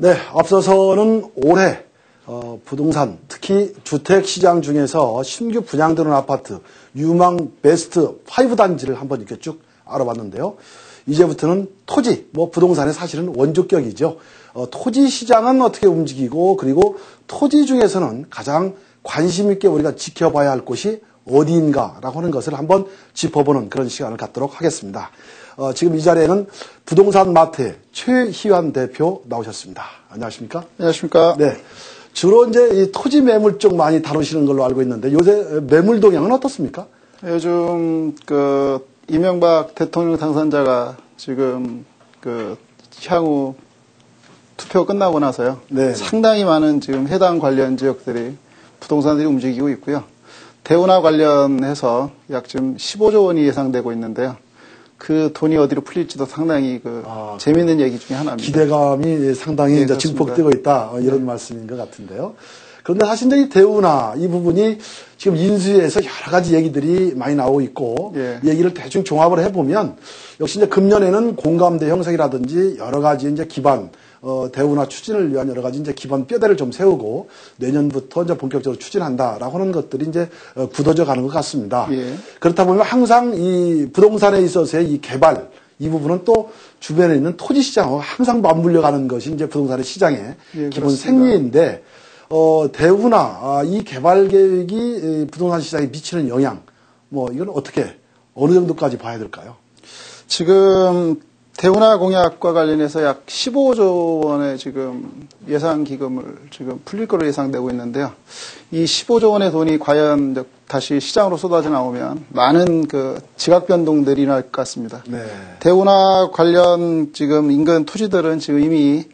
네, 앞서서는 올해 어, 부동산, 특히 주택 시장 중에서 신규 분양되는 아파트 유망 베스트 5 단지를 한번 이렇게 쭉 알아봤는데요. 이제부터는 토지, 뭐 부동산의 사실은 원조격이죠. 어, 토지 시장은 어떻게 움직이고 그리고 토지 중에서는 가장 관심 있게 우리가 지켜봐야 할 곳이 어디인가라고 하는 것을 한번 짚어보는 그런 시간을 갖도록 하겠습니다. 어, 지금 이 자리에는 부동산 마트의 최희환 대표 나오셨습니다. 안녕하십니까? 안녕하십니까? 네. 주로 이제 이 토지 매물 쪽 많이 다루시는 걸로 알고 있는데 요새 매물 동향은 어떻습니까? 요즘 그 이명박 대통령 당선자가 지금 그 향후 투표 끝나고 나서요. 네. 상당히 많은 지금 해당 관련 지역들이 부동산들이 움직이고 있고요. 대운하 관련해서 약 지금 15조 원이 예상되고 있는데요. 그 돈이 어디로 풀릴지도 상당히 그 아, 재미있는 얘기 중에 하나입니다. 기대감이 상당히 네, 이제. 증폭되고 있다 어, 이런 말씀인 것 같은데요. 그런데 사실 이 대우나 이 부분이 지금 인수위에서 여러 가지 얘기들이 많이 나오고 있고 예. 얘기를 대충 종합을 해보면 역시 이제 금년에는 공감대 형성이라든지 여러 가지 이제 기반 어, 대우나 추진을 위한 여러 가지 이제 기반 뼈대를 좀 세우고 내년부터 이제 본격적으로 추진한다라고 하는 것들이 이제 어, 굳어져 가는 것 같습니다. 예. 그렇다 보면 항상 이 부동산에 있어서의 이 개발 이 부분은 또 주변에 있는 토지 시장하고 항상 맞물려 가는 것이 이제 부동산의 시장의 예, 기본. 생리인데 어, 대우나 아, 이 개발 계획이 이 부동산 시장에 미치는 영향 뭐 이건 어떻게 어느 정도까지 봐야 될까요? 지금 대운하 공약과 관련해서 약 15조 원의 지금 예상 기금을 지금 풀릴 거로 예상되고 있는데요. 이 15조 원의 돈이 과연 다시 시장으로 쏟아져 나오면 많은 그 지각 변동들이 날것 같습니다. 네. 대운하 관련 지금 인근 토지들은 지금 이미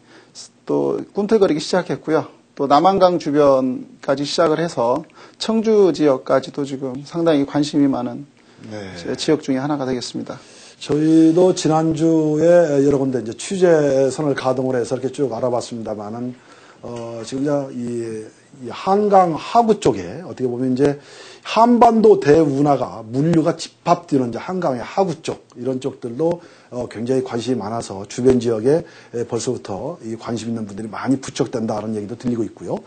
또 꿈틀거리기 시작했고요. 또 남한강 주변까지 시작을 해서 청주 지역까지도 지금 상당히 관심이 많은 네. 지역 중에 하나가 되겠습니다. 저희도 지난주에 여러 군데 이제 취재선을 가동을 해서 이렇게 쭉 알아봤습니다만은, 어, 지금 이제 이, 이 한강 하구 쪽에 어떻게 보면 이제 한반도 대운하가 물류가 집합되는 이제 한강의 하구 쪽, 이런 쪽들도 어, 굉장히 관심이 많아서 주변 지역에 에, 벌써부터 이 관심 있는 분들이 많이 부쩍된다는 얘기도 들리고 있고요.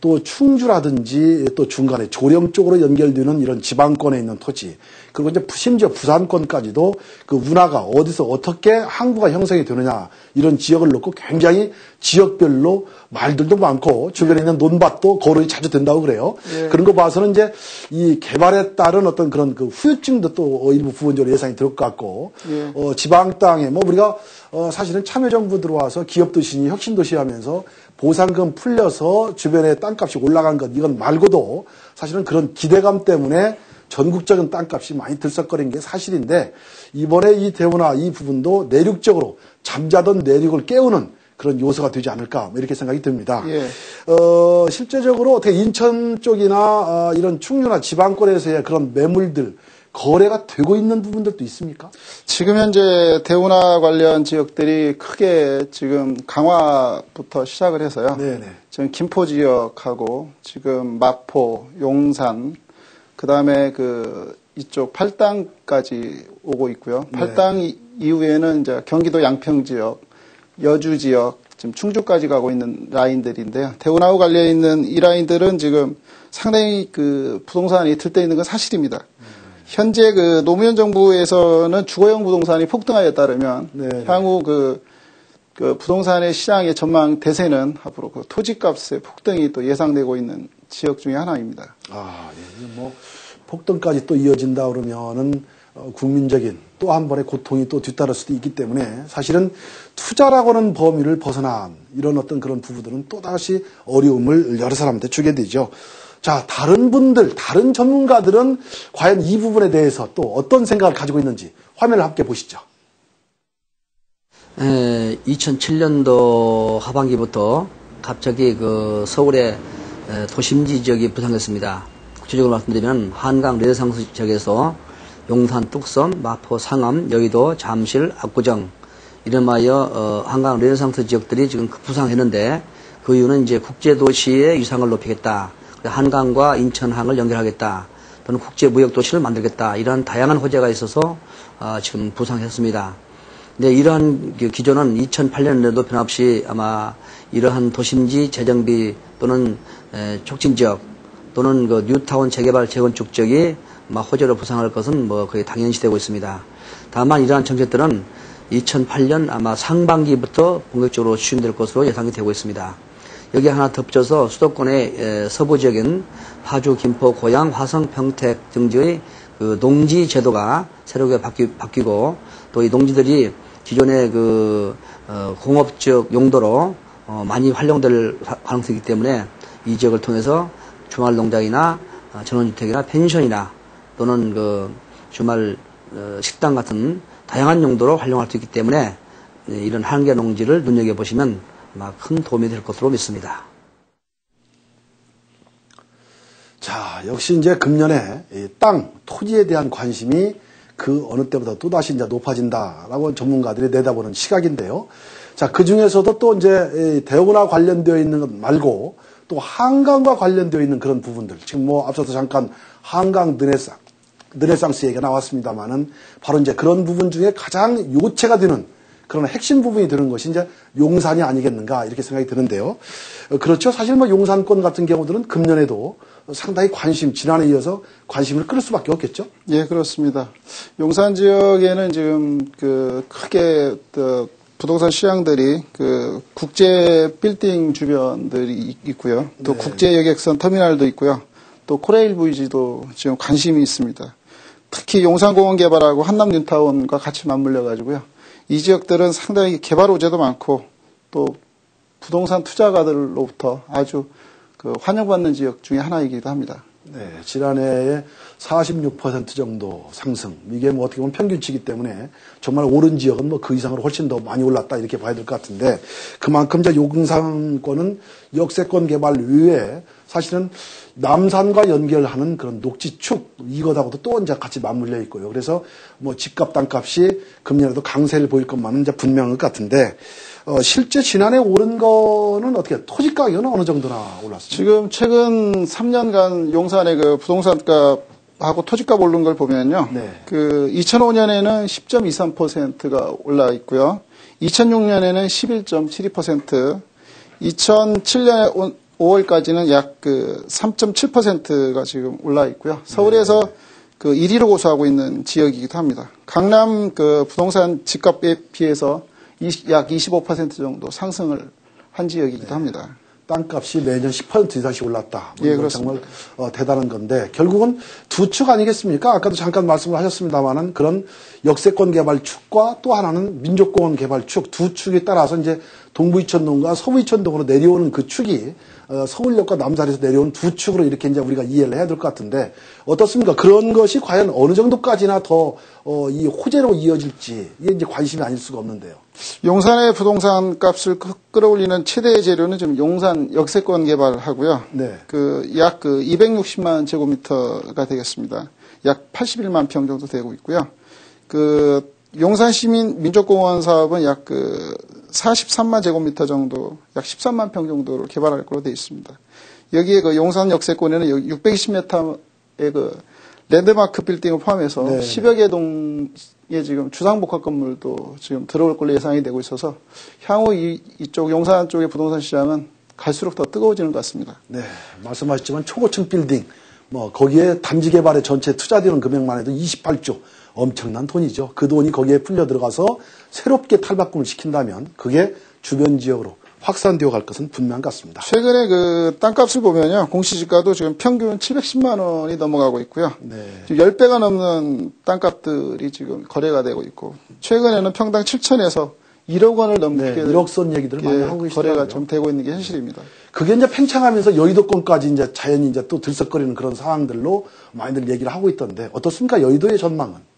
또 충주라든지 또 중간에 조령 쪽으로 연결되는 이런 지방권에 있는 토지, 그리고 이제 심지어 부산권까지도 그 운하가 어디서 어떻게 항구가 형성이 되느냐 이런 지역을 놓고 굉장히 지역별로 말들도 많고 주변에 있는 논밭도 거론이 자주 된다고 그래요. 예. 그런 거 봐서는 이제 이 개발에 따른 어떤 그런 그 후유증도 또 일부 부분적으로 예상이 될 것 같고 예. 어, 지방 땅에 뭐 우리가 어, 사실은 참여정부 들어와서 기업도시니 혁신도시 하면서 보상금 풀려서 주변에 땅값이 올라간 것 이건 말고도 사실은 그런 기대감 때문에 전국적인 땅값이 많이 들썩거린 게 사실인데 이번에 이 대우나 이 부분도 내륙적으로 잠자던 내륙을 깨우는 그런 요소가 되지 않을까 뭐 이렇게 생각이 듭니다. 예. 어, 실제적으로 어떻게 인천 쪽이나 아, 이런 충주나 지방권에서의 그런 매물들 거래가 되고 있는 부분들도 있습니까? 지금 현재 대운하 관련 지역들이 크게 지금 강화부터 시작을 해서요. 네네. 지금 김포 지역하고 지금 마포, 용산, 그 다음에 그 이쪽 팔당까지 오고 있고요. 네. 팔당 이- 이후에는 이제 경기도 양평 지역, 여주 지역, 지금 충주까지 가고 있는 라인들인데요. 대운하고 관련 있는 이 라인들은 지금 상당히 그 부동산이 들떠 있는 건 사실입니다. 현재 그 노무현 정부에서는 주거용 부동산이 폭등하에 따르면 네. 향후 그, 그 부동산의 시장의 전망 대세는 앞으로 그 토지값의 폭등이 또 예상되고 있는 지역 중에 하나입니다. 아, 예, 뭐 폭등까지 또 이어진다 그러면은 어, 국민적인 또 한 번의 고통이 또 뒤따를 수도 있기 때문에 사실은 투자라고는 범위를 벗어난 이런 어떤 그런 부부들은 또 다시 어려움을 여러 사람한테 주게 되죠. 자, 다른 분들, 다른 전문가들은 과연 이 부분에 대해서 또 어떤 생각을 가지고 있는지 화면을 함께 보시죠. 2007년도 하반기부터 갑자기 그 서울의 에, 도심지 지역이 부상했습니다. 구체적으로 말씀드리면 한강 레상스 지역에서 용산 뚝섬, 마포 상암, 여의도 잠실, 압구정 이름하여 어, 한강 르네상스 지역들이 지금 부상했는데 그 이유는 이제 국제도시의 위상을 높이겠다. 한강과 인천항을 연결하겠다. 또는 국제무역도시를 만들겠다. 이런 다양한 호재가 있어서 어, 지금 부상했습니다. 네, 이러한 그 기조는 2008년에도 변함없이 아마 이러한 도심지 재정비 또는 에, 촉진 지역 또는 그 뉴타운 재개발 재건축 지역이 막 호재로 부상할 것은 뭐 거의 당연시되고 있습니다. 다만 이러한 정책들은 2008년 아마 상반기부터 본격적으로 추진될 것으로 예상이 되고 있습니다. 여기 하나 덧붙여서 수도권의 서부 지역인 파주, 김포, 고양, 화성, 평택 등지의 그 농지 제도가 새롭게 바뀌, 고 또 이 농지들이 기존의 그 어, 공업적 용도로 어, 많이 활용될 가능성이기 때문에 이 지역을 통해서 주말 농장이나 어, 전원주택이나 펜션이나 또는 그 주말 어, 식당 같은 다양한 용도로 활용할 수 있기 때문에 네, 이런 한계 농지를 눈여겨 보시면 아마 큰 도움이 될 것으로 믿습니다. 자, 역시 이제 금년에 땅, 토지에 대한 관심이 그 어느 때보다 또 다시 이제 높아진다라고 전문가들이 내다보는 시각인데요. 자, 그 중에서도 또 이제 대우나 관련되어 있는 것 말고 또 한강과 관련되어 있는 그런 부분들. 지금 뭐 앞서서 잠깐 한강 느네상, 느네상스 얘기가 나왔습니다만은 바로 이제 그런 부분 중에 가장 요체가 되는 그런 핵심 부분이 되는 것이 이제 용산이 아니겠는가 이렇게 생각이 드는데요. 어, 그렇죠. 사실 뭐 용산권 같은 경우들은 금년에도 상당히 관심, 지난해 이어서 관심을 끌 수밖에 없겠죠? 예, 그렇습니다. 용산 지역에는 지금 그 크게 그 부동산 시장들이 그 국제 빌딩 주변들이 있고요. 또 네. 국제 여객선 터미널도 있고요. 또 코레일 브이지도 지금 관심이 있습니다. 특히 용산공원 개발하고 한남 뉴타운과 같이 맞물려 가지고요. 이 지역들은 상당히 개발 호재도 많고 또 부동산 투자가들로부터 아주 그 환영받는 지역 중에 하나이기도 합니다. 네, 지난해에 46% 정도 상승. 이게 뭐 어떻게 보면 평균치기 때문에 정말 오른 지역은 뭐 그 이상으로 훨씬 더 많이 올랐다 이렇게 봐야 될 것 같은데 그만큼 이제 용산권은 역세권 개발 외에 사실은 남산과 연결하는 그런 녹지축 이것하고도 또 이제 같이 맞물려 있고요. 그래서 뭐 집값 땅값이 금년에도 강세를 보일 것만은 이제 분명한 것 같은데 어, 실제 지난해 오른 거는 어떻게 토지 가격은 어느 정도나 올랐습니까? 지금 최근 3년간 용산의 그 부동산 값 하고 토지값 오른 걸 보면요. 네. 그 2005년에는 10.23%가 올라 있고요. 2006년에는 11.72%, 2007년에 5월까지는 약 그 3.7%가 지금 올라 있고요. 서울에서 네. 그 1위로 고수하고 있는 지역이기도 합니다. 강남 그 부동산 집값에 비해서 약 25% 정도 상승을 한 지역이기도 네. 합니다. 땅값이 매년 10% 이상씩 올랐다. 뭐 예, 정말 어, 대단한 건데 결국은 두 축 아니겠습니까? 아까도 잠깐 말씀을 하셨습니다만은 그런 역세권 개발 축과 또 하나는 민족공원 개발 축 두 축에 따라서 이제 동부이천동과 서부이천동으로 내려오는 그 축이 어, 서울역과 남산에서 내려온 두 축으로 이렇게 이제 우리가 이해를 해야 될 것 같은데 어떻습니까? 그런 것이 과연 어느 정도까지나 더이 어, 호재로 이어질지 이게 이제 관심이 아닐 수가 없는데요. 용산의 부동산 값을 끌어올리는 최대 재료는 지금 용산 역세권 개발하고요. 네. 그약그 260만 제곱미터가 되겠습니다. 약 81만 평 정도 되고 있고요. 그 용산 시민 민족공원 사업은 약 그 43만 제곱미터 정도, 약 13만 평 정도를 개발할 걸로 되어 있습니다. 여기에 그 용산 역세권에는 620m의 그 랜드마크 빌딩을 포함해서 네. 10여 개 동 에 지금 주상복합 건물도 지금 들어올 걸로 예상이 되고 있어서 향후 이, 이쪽 용산 쪽의 부동산 시장은 갈수록 더 뜨거워지는 것 같습니다. 네, 말씀하셨지만 초고층 빌딩, 뭐 거기에 단지 개발에 전체 투자되는 금액만 해도 28조, 엄청난 돈이죠. 그 돈이 거기에 풀려 들어가서 새롭게 탈바꿈을 시킨다면 그게 주변 지역으로 확산되어 갈 것은 분명 같습니다. 최근에 그 땅값을 보면요. 공시지가도 지금 평균 710만 원이 넘어가고 있고요. 네. 지금 10배가 넘는 땅값들이 지금 거래가 되고 있고 최근에는 평당 7천에서 1억 원을 넘게 네, 1억 선 얘기들을 많이 하고 계시죠. 거래가 좀 되고 있는 게 현실입니다. 그게 이제 팽창하면서 여의도권까지 이제 자연히 이제 또 들썩거리는 그런 상황들로 많이들 얘기를 하고 있던데 어떻습니까? 여의도의 전망은?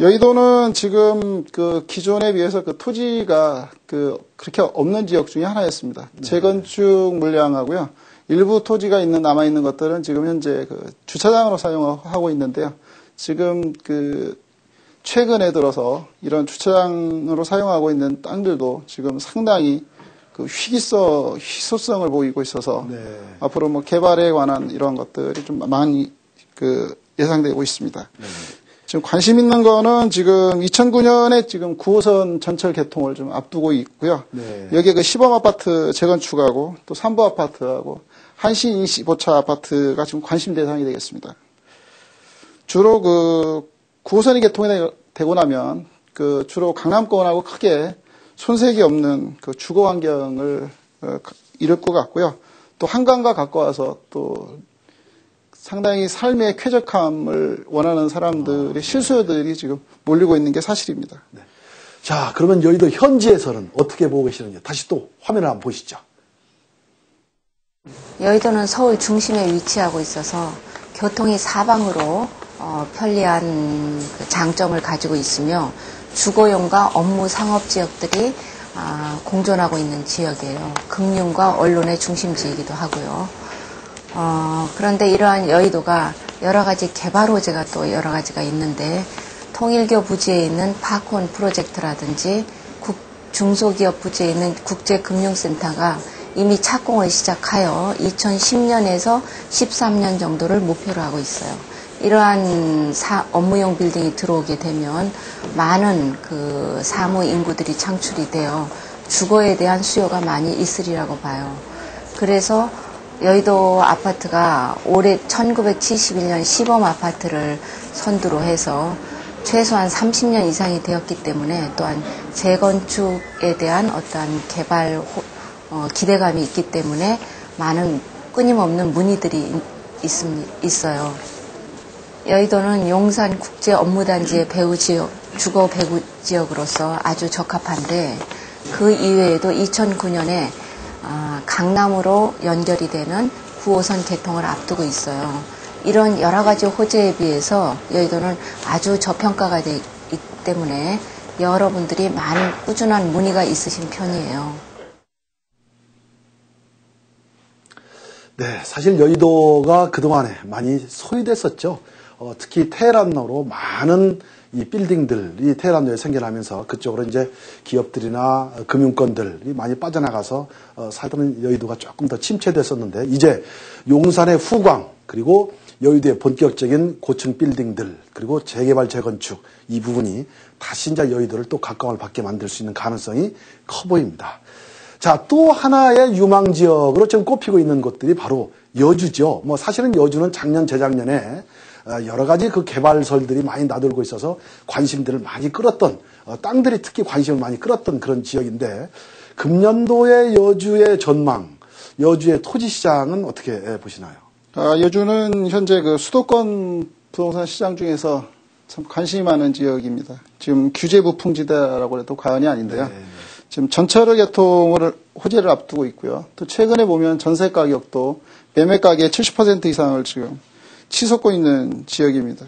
여의도는 지금 그 기존에 비해서 그 토지가 그 그렇게 없는 지역 중에 하나였습니다. 네. 재건축 물량하고요. 일부 토지가 있는 남아 있는 것들은 지금 현재 그 주차장으로 사용하고 있는데요. 지금 그 최근에 들어서 이런 주차장으로 사용하고 있는 땅들도 지금 상당히 그 희귀성, 희소성을 보이고 있어서 네. 앞으로 뭐 개발에 관한 이런 것들이 좀 많이 그 예상되고 있습니다. 지금 관심 있는 거는 지금 2009년에 지금 9호선 전철 개통을 좀 앞두고 있고요. 네. 여기에 그 시범 아파트 재건축하고 또 삼부 아파트하고 한신 25차 아파트가 지금 관심 대상이 되겠습니다. 주로 그 9호선이 개통이 되고 나면 그 주로 강남권하고 크게 손색이 없는 그 주거 환경을 어, 이룰 것 같고요. 또 한강과 가까워서 또 상당히 삶의 쾌적함을 원하는 사람들의 실수요들이 지금 몰리고 있는 게 사실입니다. 자, 그러면 여의도 현지에서는 어떻게 보고 계시는지 다시 또 화면을 한번 보시죠. 여의도는 서울 중심에 위치하고 있어서 교통이 사방으로 어, 편리한 그 장점을 가지고 있으며 주거용과 업무 상업 지역들이 아, 공존하고 있는 지역이에요. 금융과 언론의 중심지이기도 하고요. 어, 그런데 이러한 여의도가 여러 가지 개발 호재가 또 여러 가지가 있는데 통일교 부지에 있는 파콘 프로젝트라든지 국- 중소기업 부지에 있는 국제금융센터가 이미 착공을 시작하여 2010년에서 13년 정도를 목표로 하고 있어요. 이러한 사- 업무용 빌딩이 들어오게 되면 많은 그 사무 인구들이 창출이 되어 주거에 대한 수요가 많이 있으리라고 봐요. 그래서 여의도 아파트가 올해 1971년 시범 아파트를 선두로 해서 최소한 30년 이상이 되었기 때문에 또한 재건축에 대한 어떠한 개발 호- 어, 기대감이 있기 때문에 많은 끊임없는 문의들이 있, 있어요. 여의도는 용산 국제 업무단지의 배후 지역, 주거 배후 지역으로서 아주 적합한데 그 이외에도 2009년에 아, 강남으로 연결이 되는 9호선 개통을 앞두고 있어요. 이런 여러 가지 호재에 비해서 여의도는 아주 저평가가 되기 때문에 여러분들이 많은 꾸준한 문의가 있으신 편이에요. 네, 사실 여의도가 그동안에 많이 소외됐었죠. 어, 특히 테헤란로로 많은 이 빌딩들이 테헤란로에 생겨나면서 그쪽으로 이제 기업들이나 금융권들이 많이 빠져나가서 어, 살던 여의도가 조금 더 침체됐었는데 이제 용산의 후광 그리고 여의도의 본격적인 고층 빌딩들 그리고 재개발 재건축 이 부분이 다시 이제 여의도를 또 각광을 받게 만들 수 있는 가능성이 커 보입니다. 자, 또 하나의 유망 지역으로 지금 꼽히고 있는 곳들이 바로 여주죠. 뭐 사실은 여주는 작년, 재작년에 어, 여러 가지 그 개발설들이 많이 나돌고 있어서 관심들을 많이 끌었던, 어, 땅들이 특히 관심을 많이 끌었던 그런 지역인데, 금년도의 여주의 전망, 여주의 토지 시장은 어떻게 보시나요? 아, 여주는 현재 그 수도권 부동산 시장 중에서 참 관심이 많은 지역입니다. 지금 규제 부풍지대라고 해도 과언이 아닌데요. 네. 지금 전철 개통을 호재를 앞두고 있고요. 또 최근에 보면 전세 가격도 매매 가격의 70% 이상을 지금 치솟고 있는 지역입니다.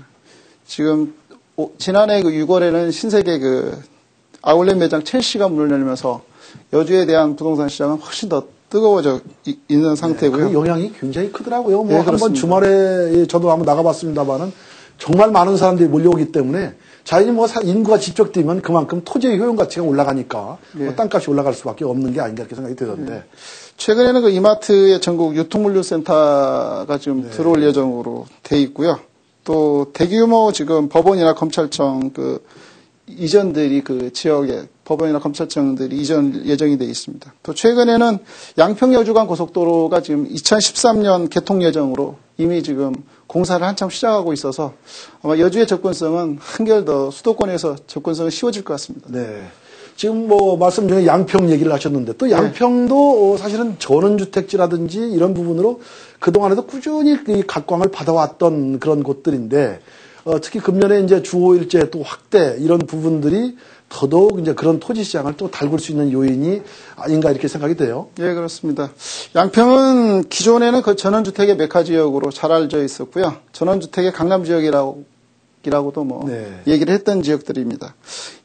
지금 오- 지난해 그 6월에는 신세계 그 아울렛 매장 첼시가 문을 열면서 여주에 대한 부동산 시장은 훨씬 더 뜨거워져 이- 있는 상태고요. 그 영향이 굉장히 크더라고요. 네, 뭐한번 그렇습니다. 주말에 저도 한번 나가봤습니다만은 정말 많은 사람들이 몰려오기 때문에 자연히 뭐 사- 인구가 집적되면 그만큼 토지의 효용 가치가 올라가니까 네. 뭐 땅값이 올라갈 수밖에 없는 게 아닌가 이렇게 생각이 들던데 최근에는 그 이마트의 전국 유통물류센터가 지금 들어올 예정으로 돼 있고요. 또 대규모 지금 법원이나 검찰청 그 이전들이 그 지역에 법원이나 검찰청들이 이전 예정이 돼 있습니다. 또 최근에는 양평 여주간 고속도로가 지금 2013년 개통 예정으로 이미 지금 공사를 한참 시작하고 있어서 아마 여주의 접근성은 한결 더 수도권에서 접근성은 쉬워질 것 같습니다. 네. 지금 뭐 말씀 중에 양평 얘기를 하셨는데 또 양평도 어, 사실은 전원주택지라든지 이런 부분으로 그동안에도 꾸준히 이 각광을 받아왔던 그런 곳들인데 어, 특히 금년에 이제 주호일제 또 확대 이런 부분들이 더더욱 이제 그런 토지 시장을 또 달굴 수 있는 요인이 아닌가 이렇게 생각이 돼요. 예, 그렇습니다. 양평은 기존에는 그 전원주택의 메카 지역으로 잘 알려져 있었고요. 전원주택의 강남 지역이라고 이라고도 뭐 네. 얘기를 했던 지역들입니다.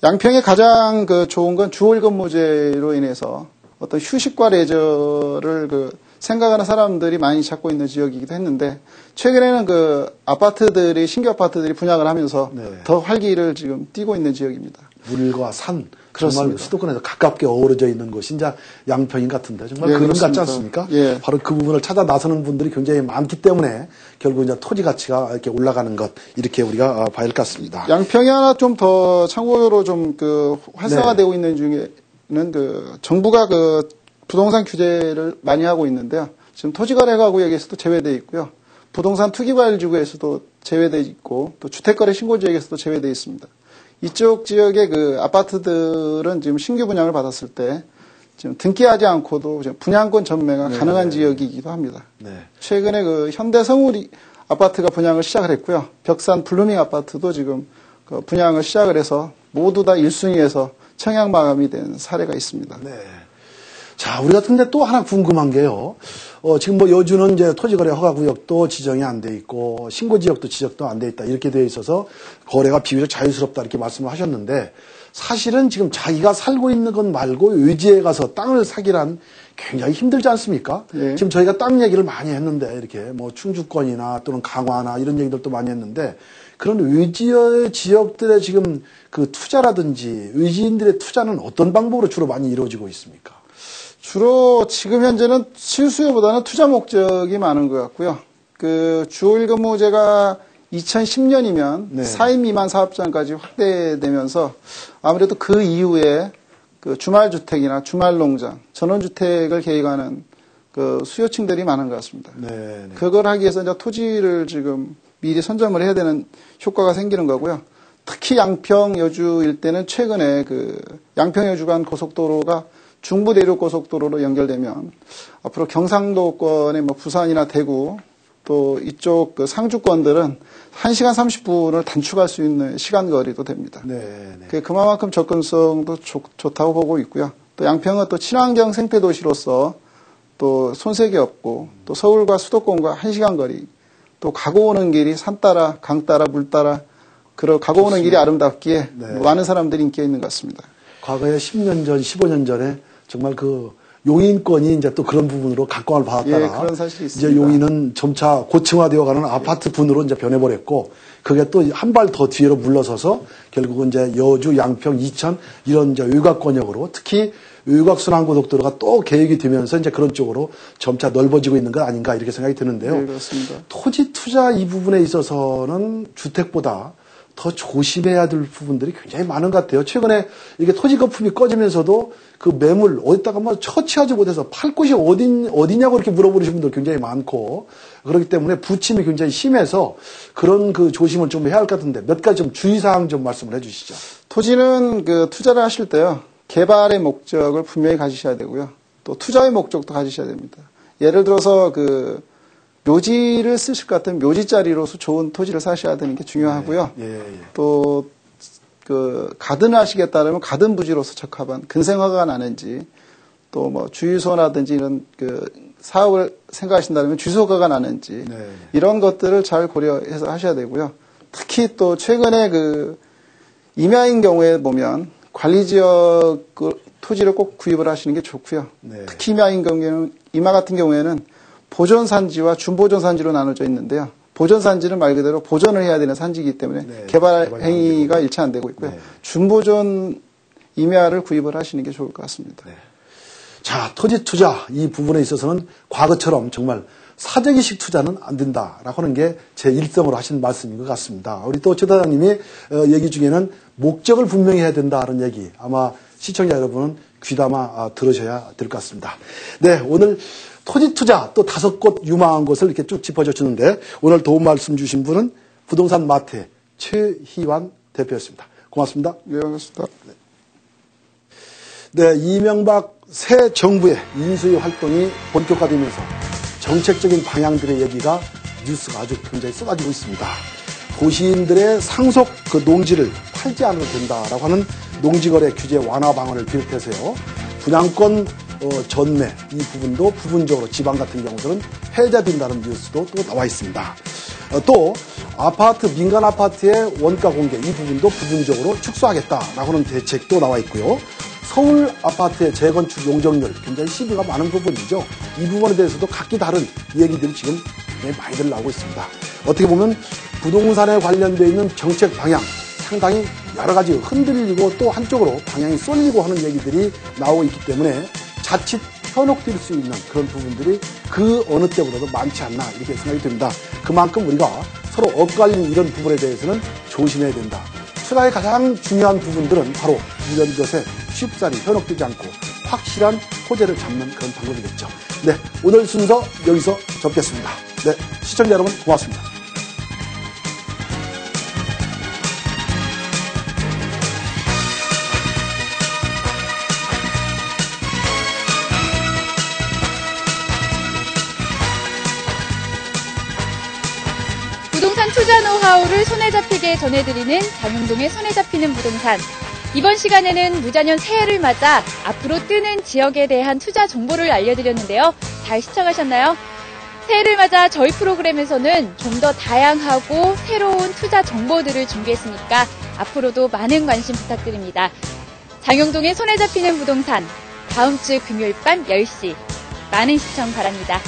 양평의 가장 그 좋은 건 주월 근무제로 인해서 어떤 휴식과 레저를 그 생각하는 사람들이 많이 찾고 있는 지역이기도 했는데 최근에는 그 아파트들이 신규 아파트들이 분양을 하면서 네. 더 활기를 지금 띠고 있는 지역입니다. 물과 산 그렇습니다. 수도권에서 가깝게 어우러져 있는 곳이 이제 양평인 같은데 정말 예, 그림 같지 그렇습니다. 않습니까? 예. 바로 그 부분을 찾아 나서는 분들이 굉장히 많기 때문에 결국 이제 토지 가치가 이렇게 올라가는 것 이렇게 우리가 아, 봐야 할 것 같습니다. 양평이 하나 좀 더 참고로 좀 그 활성화되고 있는 중에는 그 정부가 그 부동산 규제를 많이 하고 있는데요. 지금 토지 거래 가구역에서도 제외되어 있고요. 부동산 투기 과열 지구에서도 제외되어 있고 또 주택 거래 신고 지역에서도 제외되어 있습니다. 이쪽 지역의 그 아파트들은 지금 신규 분양을 받았을 때 지금 등기하지 않고도 지금 분양권 전매가 가능한 지역이기도 합니다. 네. 최근에 그 현대성우리 아파트가 분양을 시작을 했고요. 벽산 블루밍 아파트도 지금 그 분양을 시작을 해서 모두 다 1순위에서 청약 마감이 된 사례가 있습니다. 네. 자, 우리 같은데 또 하나 궁금한 게요. 어, 지금 뭐 여주는 이제 토지거래 허가구역도 지정이 안 돼 있고 신고지역도 지적도 안 돼 있다 이렇게 되어 있어서 거래가 비교적 자유스럽다 이렇게 말씀을 하셨는데 사실은 지금 자기가 살고 있는 것 말고 외지에 가서 땅을 사기란 굉장히 힘들지 않습니까? 예. 지금 저희가 땅 얘기를 많이 했는데 이렇게 뭐 충주권이나 또는 강화나 이런 얘기들도 많이 했는데 그런 외지의 지역들의 지금 그 투자라든지 외지인들의 투자는 어떤 방법으로 주로 많이 이루어지고 있습니까? 주로 지금 현재는 실수요보다는 투자 목적이 많은 것 같고요. 그 주일 근무제가 2010년이면 네. 4인 미만 사업장까지 확대되면서 아무래도 그 이후에 그 주말 주택이나 주말 농장, 전원 주택을 계획하는 그 수요층들이 많은 것 같습니다. 네. 네. 그걸 하기 위해서 이제 토지를 지금 미리 선점을 해야 되는 효과가 생기는 거고요. 특히 양평 여주 일대는 최근에 그 양평 여주 간 고속도로가 중부 내륙 고속도로로 연결되면 앞으로 경상도권의 뭐 부산이나 대구 또 이쪽 그 상주권들은 1시간 30분을 단축할 수 있는 시간 거리도 됩니다. 네. 네. 그 그만큼 접근성도 좋, 좋다고 보고 있고요. 또 양평은 또 친환경 생태 도시로서 또 손색이 없고 또 서울과 수도권과 1시간 거리 또 가고 오는 길이 산 따라 강 따라 물 따라 그러 가고 오는 길이 아름답기에 네. 많은 사람들이 인기 있는 것 같습니다. 과거에 10년 전, 15년 전에 정말 그 용인권이 이제 또 그런 부분으로 각광을 받았다가 예, 그런 사실이 이제 있습니다. 용인은 점차 고층화되어가는 아파트 분으로 이제 변해버렸고 그게 또 한 발 더 뒤로 물러서서 결국은 이제 여주, 양평, 이천 이런 이제 외곽 권역으로 특히 외곽 순환고속도로가 또 계획이 되면서 이제 그런 쪽으로 점차 넓어지고 있는 것 아닌가 이렇게 생각이 드는데요. 네, 그렇습니다. 토지 투자 이 부분에 있어서는 주택보다 더 조심해야 될 부분들이 굉장히 많은 것 같아요. 최근에 이게 토지 거품이 꺼지면서도 그 매물 어디다가 뭐 처치하지 못해서 팔 곳이 어디, 어디냐고 이렇게 물어보시는 분들 굉장히 많고 그렇기 때문에 부침이 굉장히 심해서 그런 그 조심을 좀 해야 할 것 같은데 몇 가지 좀 주의 사항 좀 말씀을 해 주시죠. 토지는 그 투자를 하실 때요. 개발의 목적을 분명히 가지셔야 되고요. 또 투자의 목적도 가지셔야 됩니다. 예를 들어서 그 묘지를 쓰실 것 같으면 묘지 자리로서 좋은 토지를 사셔야 되는 게 중요하고요. 예, 예. 또 그 가든을 하시겠다면 가든 부지로서 적합한 근생화가 나는지 또 뭐 주유소라든지 이런 그 사업을 생각하신다면 주소가가 나는지 네. 이런 것들을 잘 고려해서 하셔야 되고요. 특히 또 최근에 그 임야인 경우에 보면 관리 지역 그 토지를 꼭 구입을 하시는 게 좋고요. 네. 특히 임야인 경우에는 임야 같은 경우에는 보존 산지와 준보존 산지로 나눠져 있는데요. 보존 산지는 말 그대로 보존을 해야 되는 산지이기 때문에 네, 개발 행위가 일치 안 되고 있고요. 네. 준보존 임야를 구입을 하시는 게 좋을 것 같습니다. 네. 자, 토지 투자 이 부분에 있어서는 과거처럼 정말 사재기식 투자는 안 된다라고 하는 게 제 일성으로 하신 말씀인 것 같습니다. 우리 또 최 사장님이 어, 얘기 중에는 목적을 분명히 해야 된다는 얘기 아마 시청자 여러분은 귀담아 아, 들으셔야 될 것 같습니다. 네, 오늘 토지 투자 또 다섯 곳 유망한 곳을 이렇게 쭉 짚어줬는데 오늘 도움 말씀 주신 분은 부동산 마태 최희환 대표였습니다. 고맙습니다. 네, 반갑습니다. 네, 이명박 새 정부의 인수위 활동이 본격화되면서 정책적인 방향들의 얘기가 뉴스가 아주 굉장히 쏟아지고 있습니다. 도시인들의 상속 그 농지를 팔지 않아도 된다라고 하는 농지거래 규제 완화 방안을 비롯해서요. 분양권 어, 전매 이 부분도 부분적으로 지방 같은 경우들은 해제된다는 뉴스도 또 나와 있습니다. 어, 또 아파트 민간 아파트의 원가 공개 이 부분도 부분적으로 축소하겠다라고 하는 대책도 나와 있고요. 서울 아파트의 재건축 용적률 굉장히 시비가 많은 부분이죠. 이 부분에 대해서도 각기 다른 얘기들이 지금 많이들 나오고 있습니다. 어떻게 보면 부동산에 관련되어 있는 정책 방향 상당히 여러 가지 흔들리고 또 한쪽으로 방향이 쏠리고 하는 얘기들이 나오고 있기 때문에 자칫 현혹될 수 있는 그런 부분들이 그 어느 때보다도 많지 않나 이렇게 생각이 듭니다. 그만큼 우리가 서로 엇갈리는 이런 부분에 대해서는 조심해야 된다. 투자의 가장 중요한 부분들은 바로 이런 것에 쉽사리 현혹되지 않고 확실한 호재를 잡는 그런 방법이겠죠. 네, 오늘 순서 여기서 접겠습니다. 네, 시청자 여러분 고맙습니다. 노하우를 손에 잡히게 전해드리는 장영동의 손에 잡히는 부동산. 이번 시간에는 무자년 새해를 맞아 앞으로 뜨는 지역에 대한 투자 정보를 알려드렸는데요. 잘 시청하셨나요? 새해를 맞아 저희 프로그램에서는 좀 더 다양하고 새로운 투자 정보들을 준비했으니까 앞으로도 많은 관심 부탁드립니다. 장영동의 손에 잡히는 부동산. 다음 주 금요일 밤 10시. 많은 시청 바랍니다.